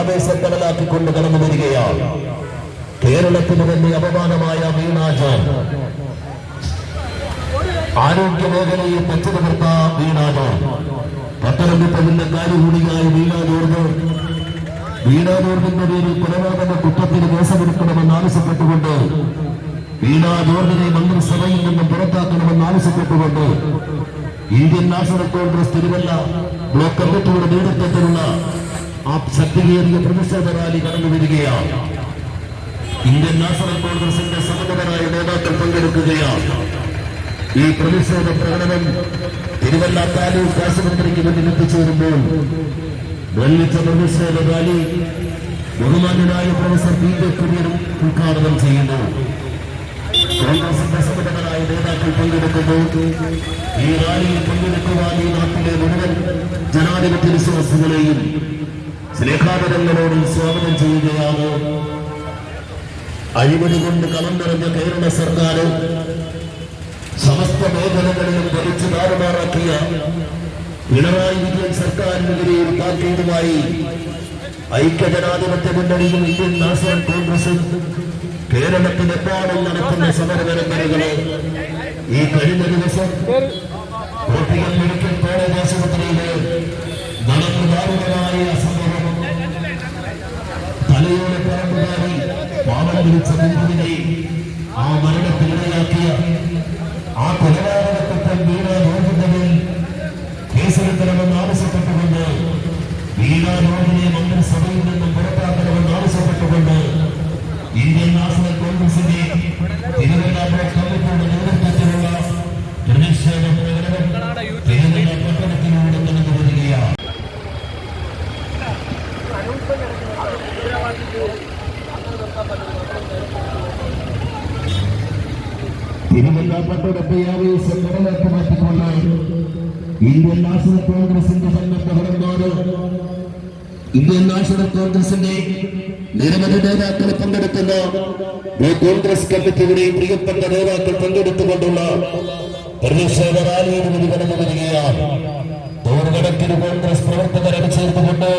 ആവേശക്കടലാക്കിക്കൊണ്ട് കടന്നു വരികയാണ്. കേരളത്തിന് തന്നെ അപമാനമായ വീണാചാൻ ആരോഗ്യ മേഖലയെ പച്ചതകർത്ത വീണ ജോൺ പത്തനംതിട്ട ജില്ലക്കാരി കൂടിയായ വീണ ജോർജ് പേരിൽ കൊലപാതക കുറ്റത്തിന് കേസെടുക്കണമെന്ന് ആവശ്യപ്പെട്ടുകൊണ്ട് വീണ മന്ത്രിസഭയിൽ നിന്നും പുറത്താക്കണമെന്ന് ആവശ്യപ്പെട്ടുകൊണ്ട് Indian National Congress Thiruvalla block കമ്മിറ്റിയുടെ നേതൃത്വത്തിലുള്ള ആ ശക്തിയേറിയ പ്രതിഷേധ റാലി കടന്നു വരികയാണ്. ഇന്ത്യൻ നാഷണൽ കോൺഗ്രസിന്റെ സമതരായ നേതാക്കൾ പങ്കെടുക്കുകയാണ്. ഈ പ്രതിഷേധ പ്രകടനം തിരുവല്ല താലൂക്ക് ആശുപത്രിക്ക് മുന്നിൽ എത്തിച്ചേരുമ്പോൾ വെള്ളിച്ച പ്രതിഷേധ റാലി ബഹുമാന്യനായ പ്രൊഫസർ പി കെ കുര്യൻ ഉദ്ഘാടനം ചെയ്യുന്നു. കോൺഗ്രസിന്റെ സമതരായ നേതാക്കൾ പങ്കെടുക്കുന്നു. ഈ റാലിയിൽ പങ്കെടുക്കുവാൻ ഈ നാട്ടിലെ മുഴുവൻ ജനാധിപത്യ വിശ്വാസികളെയും സ്നേഹാദരങ്ങളോട് സ്വാഗതം ചെയ്യുകയാണ്. അഴിമതി കൊണ്ട് കളം നിറഞ്ഞ കേരള സർക്കാർ സമസ്ത മേഖലകളിലും വലിച്ചു താറുമാറാക്കിയ പിണറായി വിജയൻ സർക്കാരിനെതിരെ ഒരു താക്കീതുമായി ഐക്യജനാധിപത്യ മുന്നണിയും ഇന്ത്യൻ നാഷണൽ കോൺഗ്രസും കേരളത്തിലെപ്പാടും നടക്കുന്ന സമരപരമ്പരകളെ ഈ കഴിഞ്ഞ ദിവസം കോട്ടയം മെഡിക്കൽ കോളേജ് ആശുപത്രിയിലെ നടന്നു ദാരുണമായ പിടിച്ച ബന്ധുവിനെ ആ മരണത്തിനിടയാക്കിയ ആ കൊലപാതകത്തെ വീണ നോക്കുന്നതിൽ കേസെടുക്കണമെന്ന് ആവശ്യപ്പെട്ടുകൊണ്ട് വീണ നോക്കിനെ മന്ത്രിസഭയിൽ നിന്നും പുറത്താക്കണമെന്ന് ആവശ്യപ്പെട്ടുകൊണ്ട് ഇന്ത്യൻ നാഷണൽ കോൺഗ്രസിന്റെ ബ്ലോക്ക് കമ്മിറ്റിയുടെ നേതൃത്വത്തിലുള്ള പ്രതിഷേധ പ്രകടനം തിരുവല്ല പട്ടണത്തിലൂടെ നടന്നു വരികയാണ്. പട്ടണത്തെ ഇന്ത്യൻ നാഷണൽ കോൺഗ്രസിന്റെ സന്നദ്ധഭടന്മാര് ഇന്ത്യൻ നാഷണൽ കോൺഗ്രസിന്റെ നിരവധി നേതാക്കൾ പങ്കെടുക്കുന്ന കോൺഗ്രസ് കമ്മിറ്റിയുടെ പ്രിയപ്പെട്ട നേതാക്കൾ പങ്കെടുത്തുകൊണ്ടുള്ള പ്രതിഷേധ റാലിയിൽ കടന്നു വരികയാണ് നൂറുകണക്കിന് കോൺഗ്രസ് പ്രവർത്തകരെ ചേർത്തുകൊണ്ട്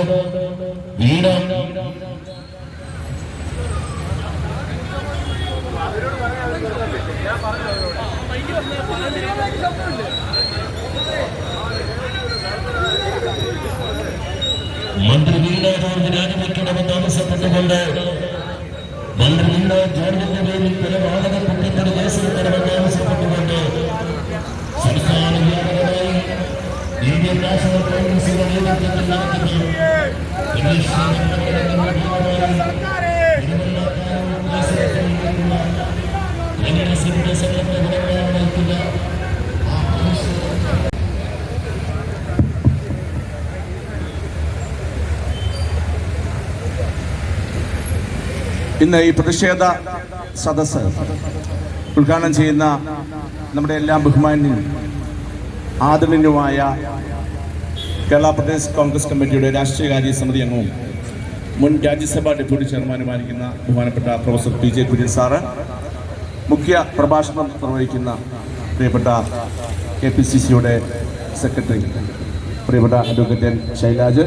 വീണ മന്ത്രി വീണ ജോർജ് രാജിവെക്കണമെന്ന് ആവശ്യപ്പെട്ടുകൊണ്ട് മന്ത്രി വീണ ജോർജിന്റെ പേരിൽ കൊലപാതക കുറ്റത്തിന് കേസെടുക്കണമെന്ന് ആവശ്യപ്പെട്ടുകൊണ്ട് സംസ്ഥാന വ്യാപകമായി ഇന്ത്യൻ നാഷണൽ കോൺഗ്രസിന്റെ നേതൃത്വത്തിൽ നടത്തുന്ന പ്രതിഷേധ പ്രകടനങ്ങളുടെ ഭാഗമായി തിരുവല്ല താലൂക്ക് ആശുപത്രിയിലേക്കുള്ള കോൺഗ്രസിന്റെ സംഘടനകളാണ് നയിക്കുന്ന ആ പ്രതിഷേധ ഇന്ന് ഈ പ്രതിഷേധ സദസ്സ് ഉദ്ഘാടനം ചെയ്യുന്ന നമ്മുടെ എല്ലാം ബഹുമാന്യനും ആദരണീയനുമായ കേരള പ്രദേശ് കോൺഗ്രസ് കമ്മിറ്റിയുടെ രാഷ്ട്രീയകാര്യ സമിതി അംഗവും മുൻ രാജ്യസഭാ ഡെപ്യൂട്ടി ചെയർമാനുമായിരിക്കുന്ന ബഹുമാനപ്പെട്ട professor P J Kurian sir മുഖ്യ പ്രഭാഷണം നിർവഹിക്കുന്ന പ്രിയപ്പെട്ട കെ പി സി സിയുടെ സെക്രട്ടറി പ്രിയപ്പെട്ട അഡ്വക്കേറ്റ് ശൈലാജ്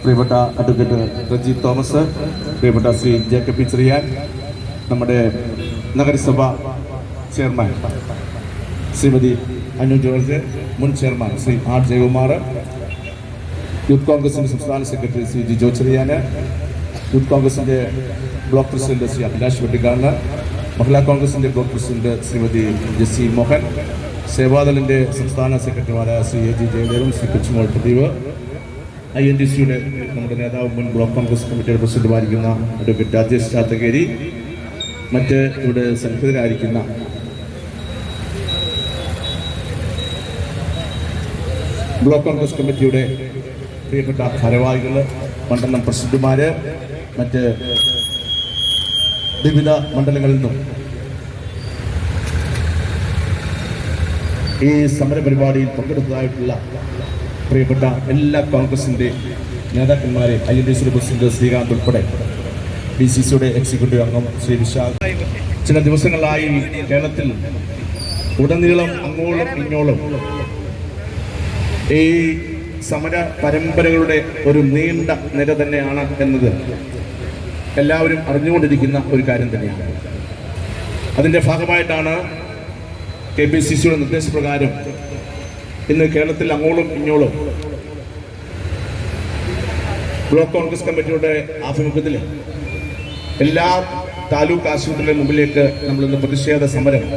പ്രിയപ്പെട്ട അഡ്വക്കേറ്റ് റജി തോമസ് പ്രിയപ്പെട്ട ശ്രീ ജേക്കബ് ചെറിയാൻ നമ്മുടെ നഗരസഭ ചെയർമാൻ ശ്രീമതി അനു ജോർജ് മുൻ chairman Shri R Jayakumar youth കോൺഗ്രസിന്റെ സംസ്ഥാന സെക്രട്ടറി ശ്രീ ജിജോ ചെറിയാൻ യൂത്ത് കോൺഗ്രസിന്റെ ബ്ലോക്ക് പ്രസിഡന്റ് ശ്രീ അഭിലാഷ് വെട്ടിക്കാണ് മഹിളാ കോൺഗ്രസിന്റെ block president Shrimati Jessy Mohan സേവാദളിന്റെ സംസ്ഥാന സെക്രട്ടറിമാരായ Shri A G Jayadevan Shri Kochumol Pradeep I N D സിയുടെ നമ്മുടെ നേതാവ് മുൻ ബ്ലോക്ക് കോൺഗ്രസ് കമ്മിറ്റിയുടെ പ്രസിഡന്റുമായിരിക്കുന്ന അഡ്വക്കേറ്റ് രാജേഷ് ചാത്തകേരി മറ്റ് ഇവിടെ സന്നിഹിതരായിരിക്കുന്ന ബ്ലോക്ക് കോൺഗ്രസ് കമ്മിറ്റിയുടെ പ്രിയപ്പെട്ട ഭാരവാഹികൾ മണ്ഡലം പ്രസിഡന്റുമാർ മറ്റ് വിവിധ മണ്ഡലങ്ങളിൽ നിന്നും ഈ സമര പരിപാടിയിൽ പങ്കെടുത്തതായിട്ടുള്ള പ്രിയപ്പെട്ട എല്ലാ കോൺഗ്രസിന്റെ നേതാക്കന്മാരെ ഐ എൻ ഡി സിയുടെ ശ്രീകാന്ത് ഉൾപ്പെടെ ബി സി സിയുടെ എക്സിക്യൂട്ടീവ് അംഗം ശ്രീ വിശാൽ. ചില ദിവസങ്ങളായി കേരളത്തിൽ ഉടനീളം അങ്ങോളം ഇങ്ങോളം ഈ സമര പരമ്പരകളുടെ ഒരു നീണ്ട നിര തന്നെയാണ് എന്നത് എല്ലാവരും അറിഞ്ഞുകൊണ്ടിരിക്കുന്ന ഒരു കാര്യം തന്നെയാണ്. അതിന്റെ ഭാഗമായിട്ടാണ് കെ പി സി സിയുടെ നിർദ്ദേശപ്രകാരം ഇന്ന് കേരളത്തിൽ അങ്ങോളും ഇങ്ങോളം ബ്ലോക്ക് കോൺഗ്രസ് കമ്മിറ്റിയുടെ ആഭിമുഖ്യത്തിൽ എല്ലാ താലൂക്ക് ആശുപത്രികളുടെ മുമ്പിലേക്ക് നമ്മളിന്ന് പ്രതിഷേധ സമരം